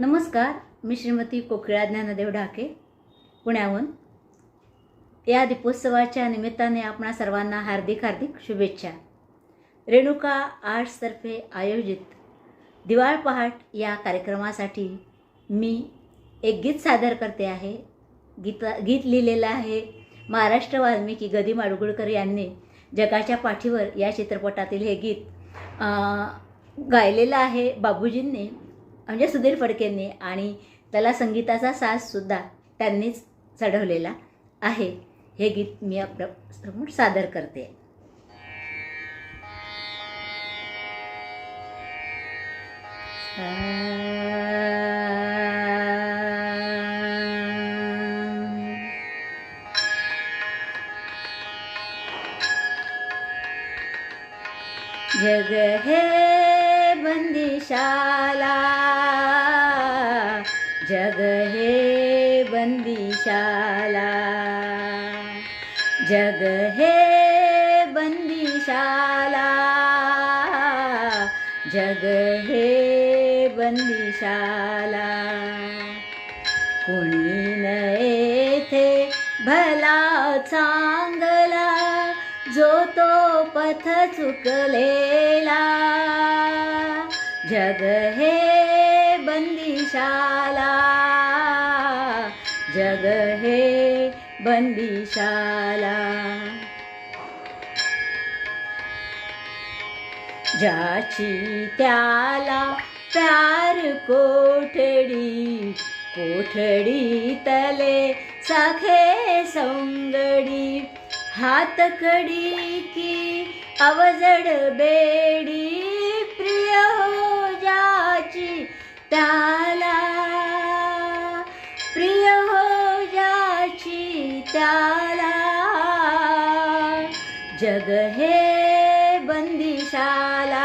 नमस्कार मी श्रीमती कोकिळा ज्ञानदेव ढाके पुण्याहून. या दीपोत्सवाच्या निमित्ताने आपणा सर्वांना हार्दिक हार्दिक शुभेच्छा. रेणुका आर्ट्सतर्फे आयोजित दिवाळ पहाट या कार्यक्रमासाठी मी एक गीत सादर करते आहे. गीत गीत लिहिलेलं आहे महाराष्ट्र वाल्मिकी गदी माडगुळकर यांनी जगाच्या पाठीवर या चित्रपटातील हे गीत गायलेलं आहे बाबूजींनी. म्हणजे सुधीर फडकेंनी आणि त्याला संगीताचा साजसुद्धा त्यांनीच चढवलेला आहे. हे गीत मी आपल्यासमोर सादर करते. जग हे बंदिशाला जग हे बंदिशाला। जग हे बंदिशाला। जग हे बंदिशाला। कुणी न येथे भला चांगला जो तो पथ चुकलेला। जग हे बंदिशाला. जग हे बंदिशाला. ज्याची त्याला प्यार कोठडी कोठडी तले सखे सौंगडी. हातकडी की अवजड बेडी प्रिय हो त्याला प्रिय हो ज्याची त्याला. जग हे बंदिशाला.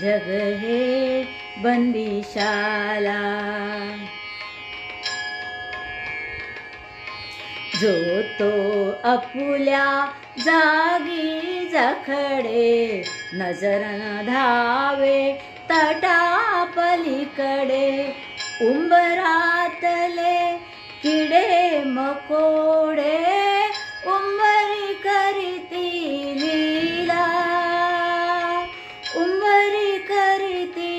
जग हे बंदिशाला. जो तो अपुल्या जागी जखडे. नजर न धावे. तटापलीकडे उंबरातले किडे मकोडे उंबरी करीती लीला. उंबरी करीती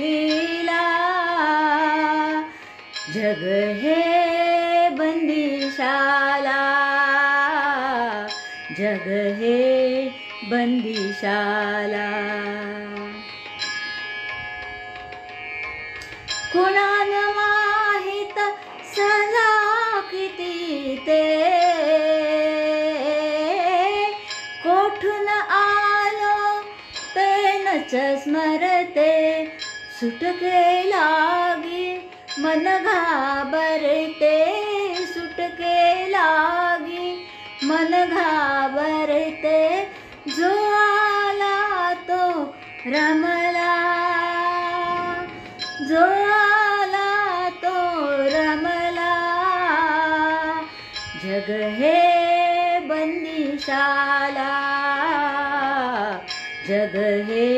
लीला. जग हे बंदिशाला. जग हे बंदिशाला. कुणान माहीत? सजा किती ते? कोठून आलो? तेनच स्मरते. सुटके लागी मन घाबरते. सुटके लागी मन घाबरते. जो आला तो रमला. जो जग हे बंदिशाला जग हे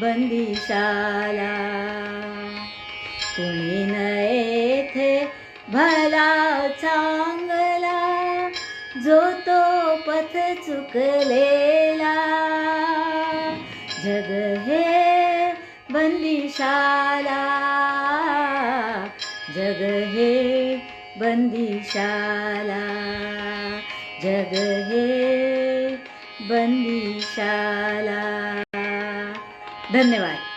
बंदिशाला कोणी न येथे भला चांगला जो तो पथ चुकलेला. जग हे बंदिशाला जग हे बंदिशाला जग हे बंदिशाला. धन्यवाद.